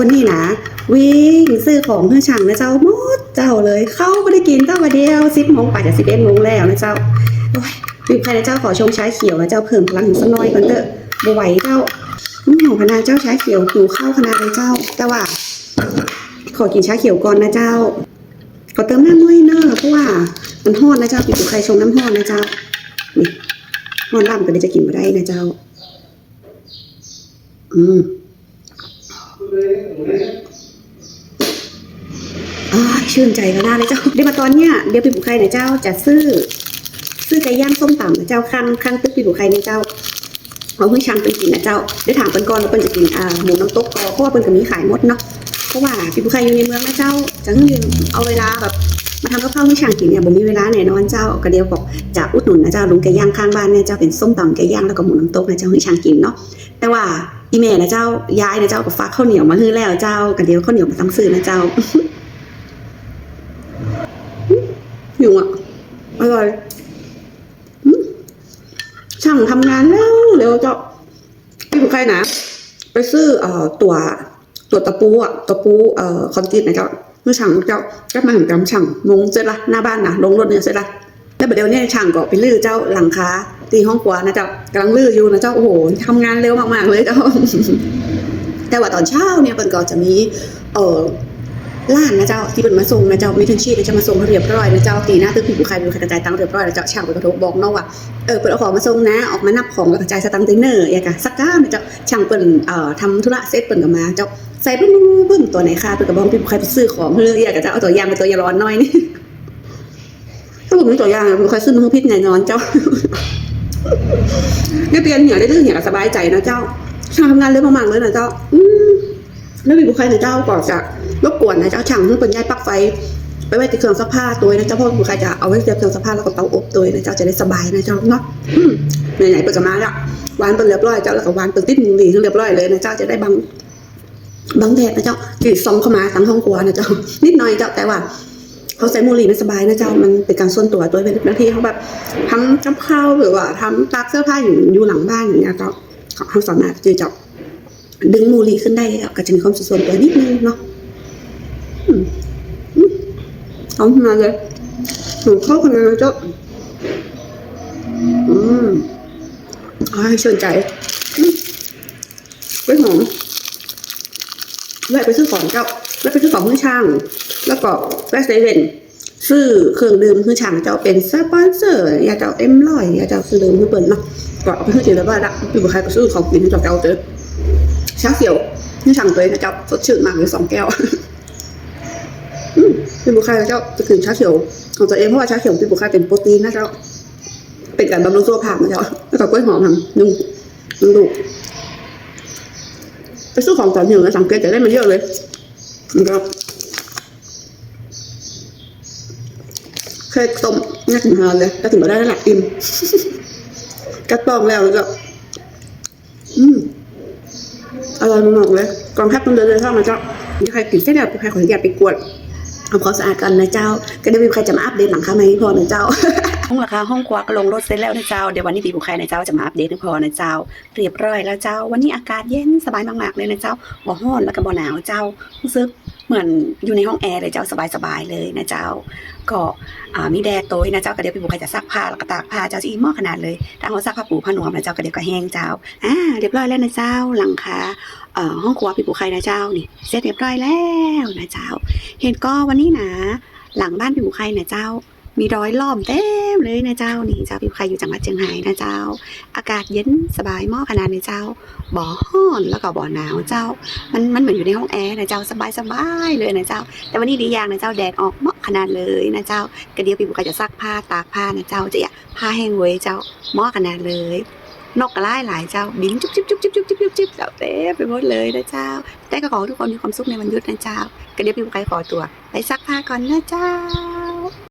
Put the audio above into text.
วันนี้นะวิ่งซื้อของเพื่อช่างนะเจ้าหมดเจ้าเลย เข้าไม่ได้กินเจ้าวันเดียวสิบโมงไปจะสิบเอ็ดโมงแล้วนะเจ้าโอ้ยวิวใครนะเจ้าขอชงชาเขียวนะเจ้าเพิ่มพลังสักหน้อยก่อนเถอะบไหวเจ้าอืมของคณะเจ้าชาเขียวหิวข้าวคณะเลยเจ้า แต่ว่า ขอกินชาเขียวก่อนนะเจ้าขอเติมน้ำด้วยเนอะเพราะว่ามันฮอดนะเจ้าปีกุใครชงน้ำฮอดนะเจ้านี่ฮอดล่ำก็เลยจะกินมาได้นะเจ้า อืมอ่า ชื่นใจก็น่าเลยเจ้าเดี๋ยวมาตอนเนี้ยเดี๋ยวพี่บุคไคเนี่ยเจ้าจะซื้อ ซื้อไก่ย่างส้มตำนะเจ้าข้างข้างตึกพี่บุคไคเนี่ยเจ้าเอาให้ช่างเป็นกินนะเจ้าเดี๋ยวถามเปิ้นก่อนว่าเปิ้นจะกินอ่าหมูน้ำตกก็เพราะว่าเปิ้นก็มีขายหมดเนาะเพราะว่าพี่บุคไคอยู่ในเมืองนะเจ้าจะเรียนเอาเวลาแบบมาทำกับข้าวให้ช่างกินเนี่ยบ่มีเวลาแน่นอนเจ้าก็เดียวบอกจะอุดหนุนนะเจ้าลุงไก่ย่างข้างบ้านเนี่ยเจ้าเป็นส้มตำไก่ย่างแล้วก็หมูน้ำตกนะเจ้าให้ช่างกินเนาะแต่ว่า อีเมลนะเจ้าย้ายนะเจ้าก็ฝากข้าวเหนียวมาให้แล้วเจ้าก็เดียวข้าวเหนียวมาต้องซื้อนะเจ้าอยู่อะอร่อยช่างทำงานแล้วเร็วเจ้าพี่ผู้ใครนะไปซื้อเอ่อตัวตัวตะปูอะตะปูเอ่อคอนกรีตนะเจ้าเมื่อช่างเจ้าก็มาถึงกำช่างลงเสร็จละหน้าบ้านนะลงรถเนี่ยเสร็จละแล้วเดี๋ยวเนี้ช่างก็ไปลื้อเจ้าหลังคา ตีห้องครัวนะเจ้ากำลังลื้ออยู่นะเจ้าโอ้โหทำงานเร็วมากๆเลยเจ้า แต่ว่าตอนเช้าเนี่ยเปิ่นก็จะมี เออล้านนะเจ้าที่เป็นมาส่งนะเจ้ามีทันชีพจะมาส่งเรียบร้อยนะเจ้าตีหน้าตึกผีผู้ใครเป็นใครกระจายตังค์เรียบร้อยแล้วเจ้าช่างไปกระทบบอกเนาะว่าเออเปิดเอาของมาส่งนะออกมานับของกระจายสตังค์ตีเนอร์อย่างกะสักก้านะเจ้าช่างเปิ่นเอ่อทำธุระเสร็จเปิ่นก็มาเจ้าใส่ปึ้งปึ้งปึ้งตัวไหนค่ะเปิ่นก็บอกพี่ผู้ใครไปซื้อของเพื่ออยากจะเอาตัวยางเป็นตัวยาร้อนน่อยนี่ถ้าผมมีตัวยางอะผมเคยซื้อมือพิษแน่นอนเจ้า ได้เปลี่ยนเหนียวได้ดื้อเหนียวสบายใจนะเจ้าช่างทำงานเร็วมากๆเลยนะเจ้า อืมแล้วมีบุคคลในเจ้าก็จะรบกวนนะเจ้าช่างที่เป็นย้ายปลั๊กไฟไปไว้ที่เครื่องซักผ้าตัวนะเจ้าเพราะบุคคลจะเอาไว้เสียบเครื่องซักผ้าแล้วก็เตาอบตัวนะเจ้าจะได้สบายนะเจ้าเนาะไหนๆเปิดจะมาแล้ววานเป็นเรียบร้อยเจ้าแล้วก็วานเป็นติดมือหลีเรียบร้อยเลยนะเจ้าจะได้บังบังแดดนะเจ้าจีดซองเข้ามาตั้งห้องครัวนะเจ้านิดหน่อยเจ้าแต่ว่า เขาใส่มูหลีมันสบายนะเจ้า มันเป็นการส่วนตัวตัวเป็นบาที่เขาแบบทำกับข้าวหรือว่าทำตากเสื้อผ้าอยู่อยู่หลังบ้านอย่างเงี้ยเจ้าเขาสามารถที่จะดึงมูลีขึ้นได้ก็จะมีความส่วนตัวนิดนึงเนาะอืมมเอามาเลยหนูเข้ากันเลยนะเจ้าอืมอ้ายชื่นใจอืมไปหอมแวะไปซื้อของเจ้า แล้วะไปซื้อของเพื่อช่าง แล้วก็แวะเซเว่นซื้อเครื่องดื่มเพื่อช่างเจ้าเป็นสปอนเซอร์อยาเจ้าเต็มร้อยอยาเจ้าซื้อดื่มเพื่อเปิดเนาะก็เอาไปให้กินแล้วว่าละอยู่กับใครก็ซื้อของกินให้เจ้าเจ้าเจอชาเขียวนี่สั่งตัวเองนะเจ้าสดชื่นมากเลยสองแก้วอืมพี่บุคคลเจ้าจะกินชาเขียวของตัวเองเพราะว่าชาเขียวพี่บุคคลเป็นโปรตีนนะเจ้าเป็นการบำรุงสุขภาพนะเจ้าแล้วก็กล้วยหอมทำนุ่งนุ่งลูกไปซื้อของตอนหิวนะสังเกตจะได้มาเยอะเลย นะครับเค้กต้มน่ากินทานเลยก็ถึงมาได้แล้วหลักอิ่มกระต้องแล้วแล้วก็อืมอร่อยมากๆเลยกองทัพต้องเดินเลยท่องนะเจ้ามีใครกินเส้นแบบใครขออนุญาตไปกวดทำความสะอาดกันนะเจ้า ก็ได้มีใครจะมาอัปเดตหลังคาไหมพอนะเจ้า ห้องราคาห้องครัวก็ลงรถเสร็จแล้วนะเจ้า เดี๋ยววันนี้ปีบุคคลนะเจ้าจะมาอัปเดตให้พอนะเจ้า เรียบร้อยแล้วเจ้า วันนี้อากาศเย็นสบายมากๆเลยนะเจ้า บ่ร้อนแล้วก็บ่หนาวเจ้า รู้สึกเหมือนอยู่ในห้องแอร์เลยเจ้าสบายๆเลยนะเจ้า ก็มีแดดโตยนะเจ้าก็เดี๋ยวพี่บุคคลจะซักผ้าแล้วก็ตากผ้าเจ้าจะอีหม้อขนาดเลยถ้าเขาซักผ้าปูผ้านวมนะเจ้าก็เดี๋ยวก็แห้งเจ้า อ่า เรียบร้อยแล้วนะเจ้า หลังคาห้องครัวพี่ปู่ใครนะเจ้านี่ เสร็จเรียบร้อยแล้วนะเจ้า เห็นก็วันนี้นะหลังบ้านพี่ปู่ใครนะเจ้า มีรอยล้อมเต็มเลยนะเจ้านี่เจ้าพี่ปู่ใครอยู่จังหวัดเชียงรายนะเจ้า อากาศเย็นสบายมากขนาดนี้เจ้าบ่ฮ้อนแล้วก็บ่หนาวเจ้า มันมันเหมือนอยู่ในห้องแอร์นะเจ้าสบายสบายเลยนะเจ้า แต่วันนี้ดีอย่างนะเจ้าแดดออกเหมาะขนาดเลยนะเจ้ากระเดียวพี่ปู่ใครจะซักผ้าตากผ้านะเจ้าจะอยากผ้าแห้งเว้ยเจ้าเหมาะขนาดเลยนกกระไล่หลายเจ้าบินจุ๊บจุ๊บจุ๊บจุ๊บจุ๊บจุ๊บจุ๊บจุ๊บเจ้าเต็มไปหมดเลยนะเจ้า แต่ก็ขอทุกคนมีความสุขในวันหยุดนะเจ้าก็เดียวพี่บุคคลขอตัว ไปซักผ้าก่อนนะเจ้า